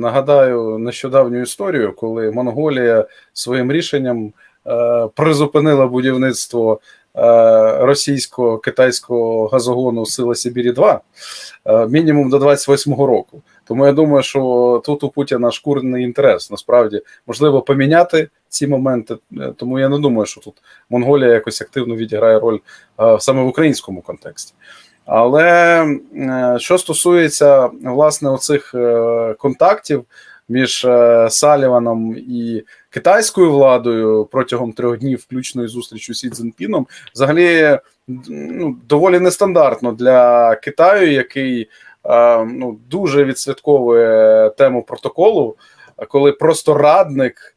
нагадаю нещодавню історію, коли Монголія своїм рішенням е, призупинила будівництво е, російсько-китайського газогону Сила Сибірі 2 е, мінімум до 28-го року. Тому я думаю, що тут у Путіна шкурний інтерес насправді можливо поміняти ці моменти. Тому я не думаю, що тут Монголія якось активно відіграє роль саме в українському контексті. Але е, що стосується власне оцих е, контактів між е, Саліваном і китайською владою протягом трьох днів, включно із зустрічю Сі Цзінпіном, взагалі ну, доволі нестандартно для Китаю, який ну, дуже відслідковує тему протоколу, коли просто радник.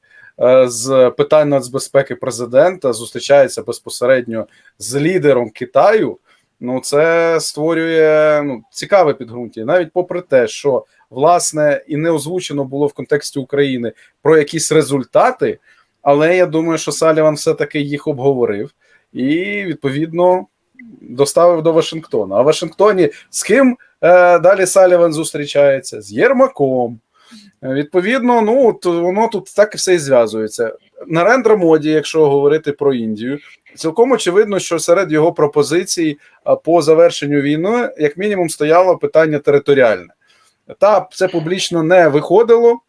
З питань нацбезпеки президента зустрічається безпосередньо з лідером Китаю. Ну, це створює ну, цікаве підґрунтя. Навіть попри те, що власне і не озвучено було в контексті України про якісь результати, але я думаю, що Саліван все-таки їх обговорив і відповідно доставив до Вашингтона. А в Вашингтоні з ким е, далі Саліван зустрічається? З Єрмаком. Е, Відповідно, ну от воно тут так і все і зв'язується. Нарендра моді, якщо говорити про Індію, цілком очевидно, що серед його пропозицій по завершенню війни, як мінімум, стояло питання територіальне. Та це публічно не виходило,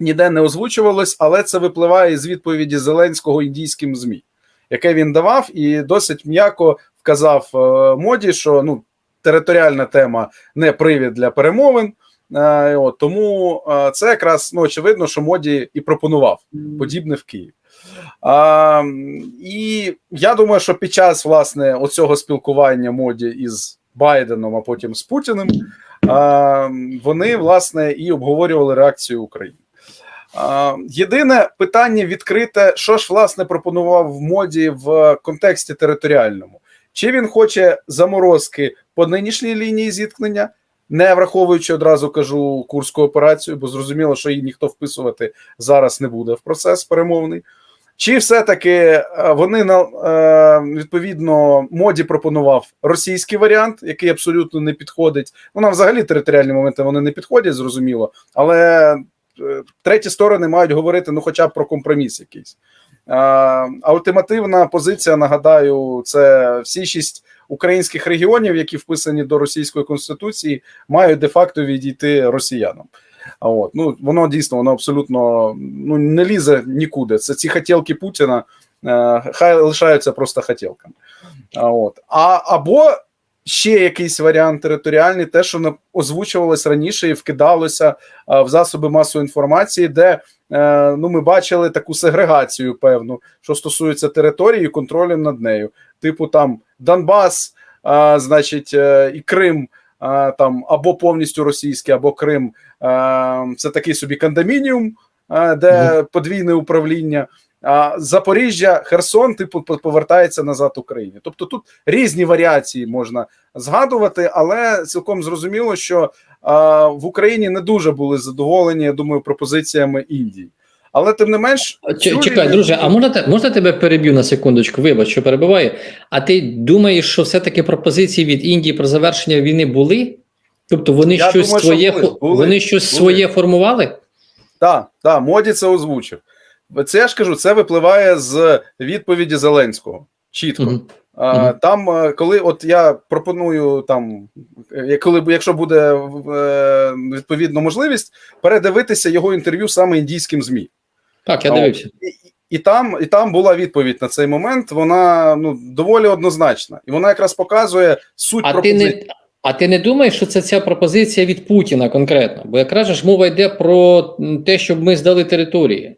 ніде не озвучувалось, але це випливає з відповіді Зеленського індійським ЗМІ, яке він давав, і досить м'яко вказав е, моді, що ну, територіальна тема не привід для перемовин. Е, от, тому е, це якраз ну, очевидно, що моді і пропонував подібне в Києві. А, і я думаю, що під час власне оцього спілкування моді із Байденом, а потім з Путіним, а, вони власне і обговорювали реакцію України. А, єдине питання відкрите, що ж власне пропонував в моді в контексті територіальному. Чи він хоче заморозки по нинішній лінії зіткнення, не враховуючи одразу кажу курську операцію, бо зрозуміло, що її ніхто вписувати зараз не буде в процес перемовний. Чи все-таки е, вони на е, відповідно моді пропонував російський варіант, який абсолютно не підходить. Ну, нам взагалі територіальні моменти вони не підходять, зрозуміло, але е, треті сторони мають говорити ну, хоча б про компроміс якийсь. А ультимативна позиція, нагадаю, це всі шість українських регіонів, які вписані до російської конституції, мають де-факто відійти росіянам. А от ну воно дійсно воно абсолютно ну не лізе нікуди. Це ці хотілки Путіна, е, хай лишаються просто хотілками. А от а або ще якийсь варіант територіальний, те, що не озвучувалось раніше і вкидалося е, в засоби масової інформації, де е, ну ми бачили таку сегрегацію, певну, що стосується території і контролю над нею, типу там Донбас, е, значить, е, і Крим. е, Там або повністю російський, або Крим е, це такий собі кондомініум, е, де подвійне управління. А Запоріжжя, Херсон, типу, повертається назад Україні. Тобто тут різні варіації можна згадувати, але цілком зрозуміло, що а, в Україні не дуже були задоволені, я думаю, пропозиціями Індії. Але тим не менш, Ч- Чекай, друже, а можна, можна тебе переб'ю на секундочку? Вибач, що перебиваю. А ти думаєш, що все-таки пропозиції від Індії про завершення війни були? Тобто вони Я щось думаю, що своє були, були, вони щось були. своє формували? Так, так, моді це озвучив. Це я ж кажу, це випливає з відповіді Зеленського. Чітко. Мгм. Мгм. Там, е, коли от я пропоную там, е, коли якщо буде е, відповідно можливість, передивитися його інтерв'ю саме індійським змі. Так, я дивився. І, там, і там була відповідь на цей момент. Вона ну доволі однозначна, і вона якраз показує суть А ти не. А ти не думаєш, що це ця пропозиція від Путіна конкретно? Бо якраз ж мова йде про те, щоб ми здали території.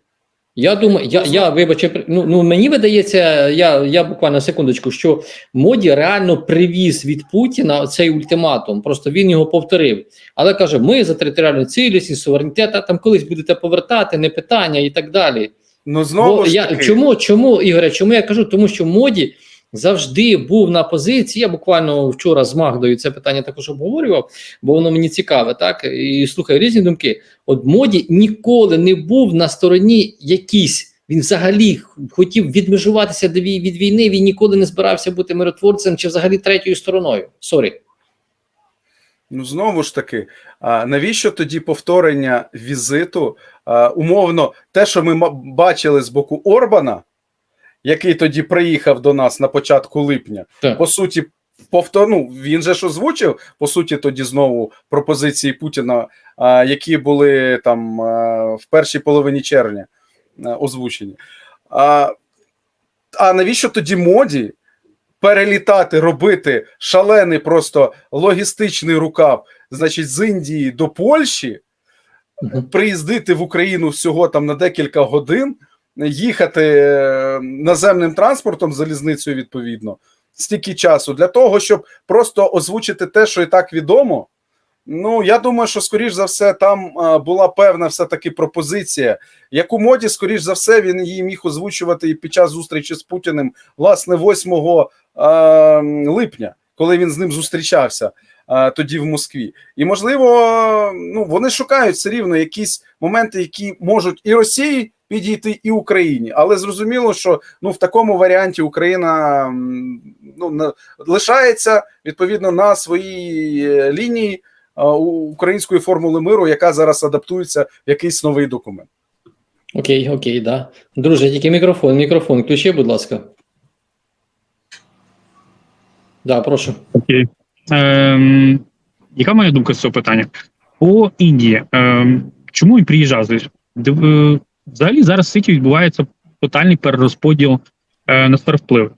Я думаю, я, я вибачу ну, ну мені видається, я, я буквально секундочку, що моді реально привіз від Путіна цей ультиматум. Просто він його повторив. Але каже: ми за територіальну цілісність, суверенітет, там колись будете повертати, не питання і так далі. Ну знову Бо ж я, чому, чому, Ігоре, чому я кажу? Тому що моді завжди був на позиції. Я буквально вчора з Магдою це питання також обговорював, бо воно мені цікаве, так? І слухаю різні думки. От моді ніколи не був на стороні якійсь. Він взагалі хотів відмежуватися від війни. Він ніколи не збирався бути миротворцем чи взагалі третьою стороною. Сорі. Ну, знову ж таки, а навіщо тоді повторення візиту? А, умовно, те, що ми бачили з боку Орбана, який тоді приїхав до нас на початку липня, Так. по суті, повтор... ну, він же ж озвучив, по суті, тоді знову пропозиції Путіна, які були там в першій половині червня озвучені. А, а навіщо тоді моді перелітати, робити шалений просто логістичний рукав, значить, з Індії до Польщі, приїздити в Україну всього там на декілька годин, їхати е, наземним транспортом, залізницею відповідно, стільки часу для того, щоб просто озвучити те, що і так відомо. Ну, я думаю, що скоріш за все там була певна все-таки пропозиція, яку моді, скоріш за все, він її міг озвучувати і під час зустрічі з Путіним, власне, 8 липня, коли він з ним зустрічався тоді в Москві. І можливо, ну вони шукають все рівно якісь моменти, які можуть і Росії підійти, і Україні. Але зрозуміло, що ну в такому варіанті Україна ну лишається відповідно на своїй е, лінії української формули миру, яка зараз адаптується в якийсь новий документ. Окей, окей, да. Друже, тільки мікрофон, мікрофон, включи, будь ласка. Да, прошу. Окей. Ем, яка моя думка з цього питання? По Індії. Ем, чому він приїжджав е, Взагалі зараз в світі відбувається тотальний перерозподіл е, на сфер впливу.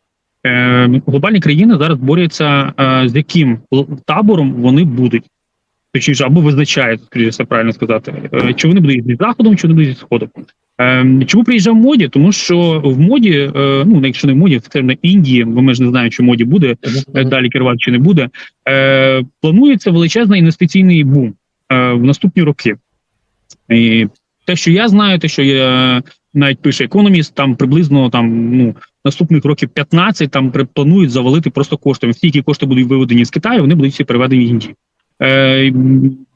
Е, глобальні країни зараз борються, е, з яким табором вони будуть. Точніше, або визначають, скоріше все правильно сказати, е, чи вони будуть зі заходом, чи вони будуть зі сходом. Ем, чому приїжджав моді? Тому що в моді, е, ну якщо не в моді, це на Індії, бо ми ж не знаємо, чи моді буде е, далі керувати чи не буде. Е, планується величезний інвестиційний бум е, в наступні роки. І те, що я знаю, те, що я навіть пише економіст, там приблизно там ну наступних років 15 там планують завалити просто коштами. Всі, які кошти будуть виведені з Китаю, вони будуть всі переведені в Індію. Е,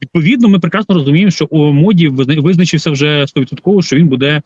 відповідно, ми прекрасно розуміємо, що у моді визначився вже 100%, що він буде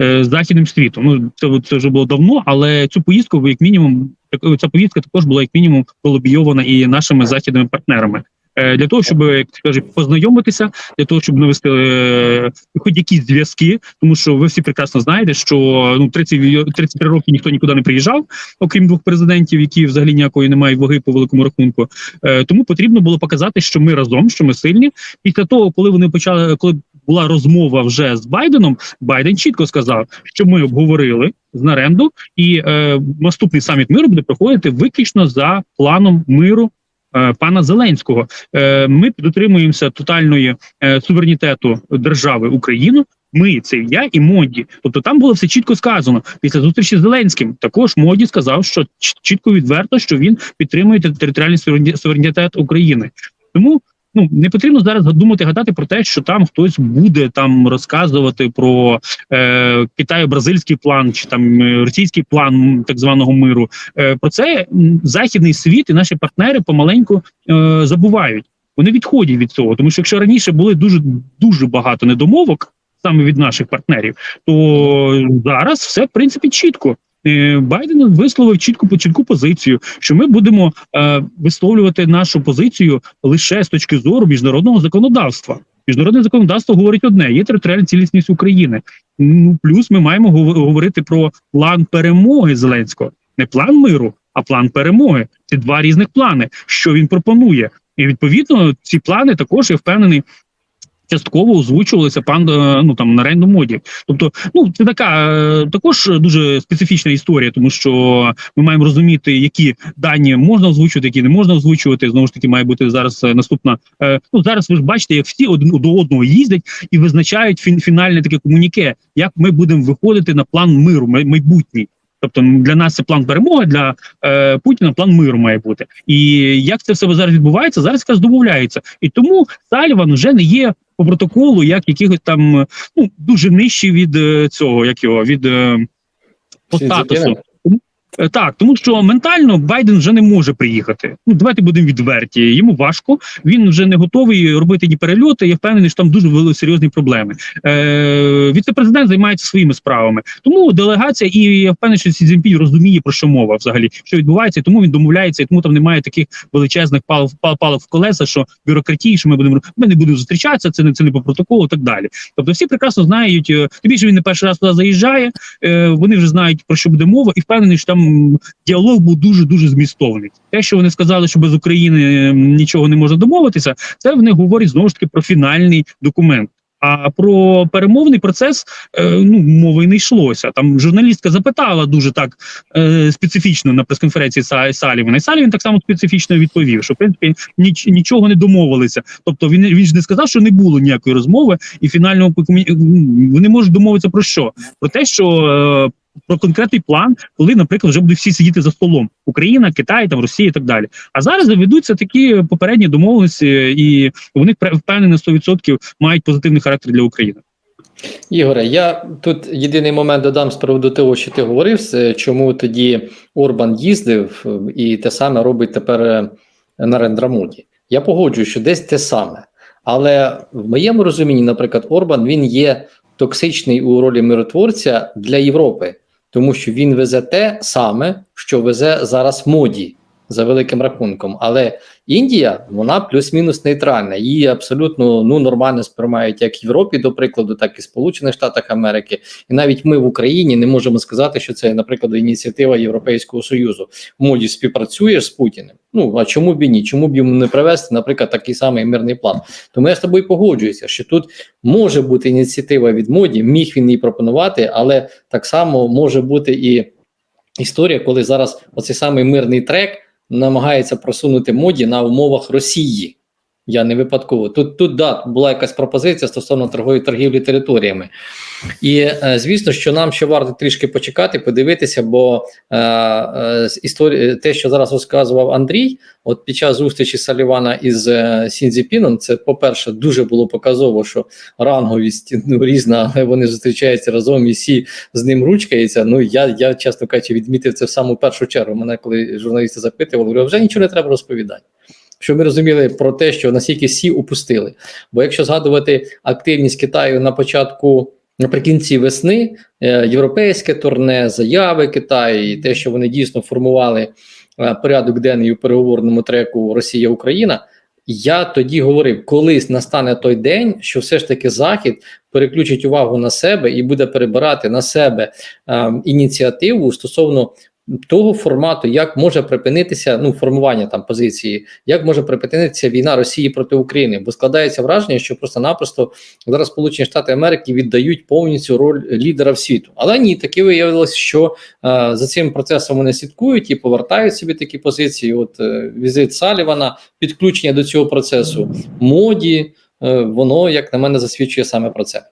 е, західним світом. Ну це, це вже було давно, але цю поїздку, як мінімум, ця поїздка також була як мінімум пролобійована і нашими західними партнерами. Е, Для того, щоб як ти кажеш, познайомитися, для того, щоб навести е, хоч якісь зв'язки, тому що ви всі прекрасно знаєте, що ну 30, ві- 33 роки ніхто нікуди не приїжджав, окрім двох президентів, які взагалі ніякої не мають ваги по великому рахунку. Е, Тому потрібно було показати, що ми разом, що ми сильні. Після того, коли вони почали, коли була розмова вже з Байденом, Байден чітко сказав, що ми обговорили з Наренду, і е, наступний саміт миру буде проходити виключно за планом миру. Е, Пана Зеленського Е, ми дотримуємося тотальної е, суверенітету держави Україну. Ми це я і моді. Тобто там було все чітко сказано. Після зустрічі з Зеленським також моді сказав, що чітко відверто, що він підтримує територіальний суверені- суверенітет України. Тому ну не потрібно зараз думати, гадати про те, що там хтось буде там розказувати про е, Китаю-бразильський план чи там е, російський план так званого миру. Е, про це західний світ і наші партнери помаленьку е, забувають. Вони відходять від цього, тому що якщо раніше були дуже дуже багато недомовок саме від наших партнерів, то зараз все в принципі чітко. Е, Байден висловив чітку чітку позицію, що ми будемо е, висловлювати нашу позицію лише з точки зору міжнародного законодавства. Міжнародне законодавство говорить одне: є територіальна цілісність України. Ну плюс ми маємо говорити про план перемоги Зеленського, не план миру, а план перемоги. Це два різних плани. Що він пропонує, і відповідно ці плани також я впевнений. Частково озвучувалися пан е, ну там на рейндом моді. Тобто, ну це така е, також дуже специфічна історія, тому що ми маємо розуміти, які дані можна озвучувати, які не можна озвучувати. Знову ж таки, має бути зараз е, наступна. Ну зараз ви ж бачите, як всі один до одного їздять і визначають фін, фінальне таке комуніке, як ми будемо виходити на план миру майбутній. Тобто для нас це план перемоги, для е, Путіна план миру має бути. І як це все зараз відбувається, зараз якраз домовляється. І тому Сальван вже не є по протоколу, як якихось там ну дуже нижчий від е, цього, як його від е, по статусу. Е, Так, тому що ментально Байден вже не може приїхати. Ну давайте будемо відверті. Йому важко. Він вже не готовий робити ні перельоти. Я впевнений, що там дуже вели- серйозні проблеми. Е, віце-президент займається своїми справами. Тому делегація, і я впевнений, що Сі Цзіньпінь розуміє про що мова взагалі, що відбувається, тому він домовляється, і тому там немає таких величезних пал, пал, палок в колеса, що бюрократії, що ми будемо ми не будемо зустрічатися. Це не це не по протоколу, так далі. Тобто всі прекрасно знають. е, Тим більше він не перший раз туди заїжджає. Е, вони вже знають про що буде мова, і впевнений, що там діалог був дуже дуже змістовний. Те, що вони сказали, що без України е, нічого не можна домовитися, це вони говорять знову ж таки про фінальний документ. А про перемовний процес е, ну мови не йшлося. Там журналістка запитала дуже так е, специфічно на прес-конференції Салівана. І Саліван так само специфічно відповів, що в принципі ніч, нічого не домовилися. Тобто він він ж не сказав, що не було ніякої розмови, і фінального вони можуть домовитися про що? Про те, що е, про конкретний план, коли, наприклад, вже будуть всі сидіти за столом: Україна, Китай, там Росія і так далі. А зараз заведуться такі попередні домовленості, і вони впе- впевнені на 100% мають позитивний характер для України. Ігоре, я тут єдиний момент додам з приводу того, що ти говорив, чому тоді Орбан їздив е, і те саме робить тепер е, Нарендра Моді. Я погоджую, що десь те саме. Але в моєму розумінні, наприклад, Орбан він є токсичний у ролі миротворця для Європи, тому що він везе те саме, що везе зараз моді за великим рахунком. Але Індія вона плюс-мінус нейтральна. Її абсолютно ну нормально сприймають як в Європі, до прикладу, так і Сполучених Штатах Америки. І навіть ми в Україні не можемо сказати, що це, наприклад, ініціатива Європейського союзу. Моді співпрацює з Путіним. Ну а чому б і ні? Чому б йому не привести, наприклад, такий самий мирний план? Тому я з тобою погоджуюся, що тут може бути ініціатива від моді, міг він її пропонувати, але так само може бути і історія, коли зараз оцей самий мирний трек намагається просунути моді на умовах Росії. Я не випадково. Тут тут да, була якась пропозиція стосовно торгової торгівлі територіями. І е, звісно, що нам ще варто трішки почекати, подивитися, бо е, е, з те, що зараз розказував Андрій, от під час зустрічі Салівана із е, Сінзіпіном, це, по-перше, дуже було показово, що ранговість ну, різна, але вони зустрічаються разом і всі з ним ручкаються. Ну я, я чесно кажучи, відмітив це в саму першу чергу. Мене коли журналісти запитували, говорю, вже нічого не треба розповідати. Щоб ми розуміли про те, що наскільки всі упустили. Бо якщо згадувати активність Китаю на початку, наприкінці весни, е, європейське турне, заяви Китаю, і те, що вони дійсно формували е, порядок денний у переговорному треку Росія-Україна. Я тоді говорив, колись настане той день, що все ж таки Захід переключить увагу на себе і буде перебирати на себе е, ініціативу стосовно того формату, як може припинитися ну формування там позиції, як може припинитися війна Росії проти України, бо складається враження, що просто-напросто зараз Сполучені Штати Америки віддають повністю роль лідера в світу. Але ні, таки виявилось, що е, за цим процесом вони слідкують і повертають собі такі позиції. От е, візит Салівана, підключення до цього процесу, моді, е, воно як на мене засвідчує саме про це.